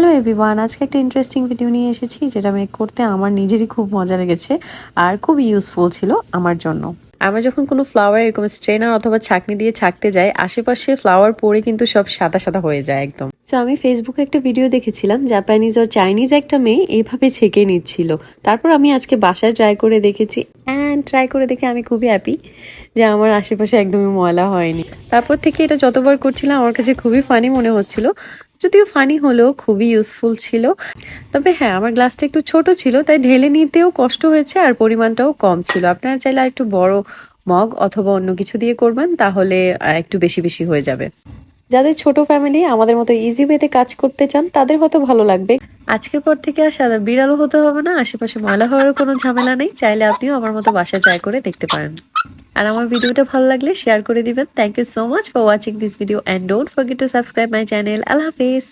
Hello everyone আজকে একটা interesting video নিয়ে এসেছি, যেটা মেক করতে আমার নিজেরই খুব মজা লেগেছে আর খুব ইউজফুল ছিল আমার জন্য। আমরা যখন কোনো ফ্লাওয়ার এরকম স্ট্রেনার অথবা ছাকনি দিয়ে ছাকতে যাই আশেপাশে ফ্লাওয়ার পরে কিন্তু সব সাদা সাদা হয়ে যায় একদম। তো আমি ফেসবুকে একটা ভিডিও দেখেছিলাম জাপানিজ ও চাইনিজ একটা মেয়ে এইভাবে ছেঁকে নিচ্ছিল। তারপর আমি আজকে বাসায় ট্রাই করে দেখেছি ট্রাই করে দেখে আমি খুবই হ্যাপি যে আমার আশেপাশে একদমই ময়লা হয়নি। তারপর থেকে এটা যতবার করছিলাম, আমার কাছে খুবই ফানি মনে হচ্ছিল। যদিও ফানি হলেও খুবই ইউজফুল ছিল। তবে হ্যাঁ আমার গ্লাসটা একটু ছোট ছিল, তাই ঢেলে নিতেও কষ্ট হয়েছে আর পরিমাণটাও কম ছিল। আপনারা চাইলে আর একটু বড় মগ অথবা অন্য কিছু দিয়ে করবেন, তাহলে একটু বেশি বেশি হয়ে যাবে। যাদের ছোট ফ্যামিলি আমাদের মতো ইজি ওয়েতে কাজ করতে চান, তাদের হয়তো ভালো লাগবে। আজকের পর থেকে আর সাদা বিড়ালও হতে হবে না। আশেপাশে ময়লা হওয়ারও কোনো ঝামেলা নেই। চাইলে আপনিও আমার মতো বাসা ট্রাই করে দেখতে পারেন। আর আমার ভিডিওটা ভালো লাগলে শেয়ার করে দিবেন। Thank you so much for watching this video and don't forget to subscribe my channel Allah Hafiz.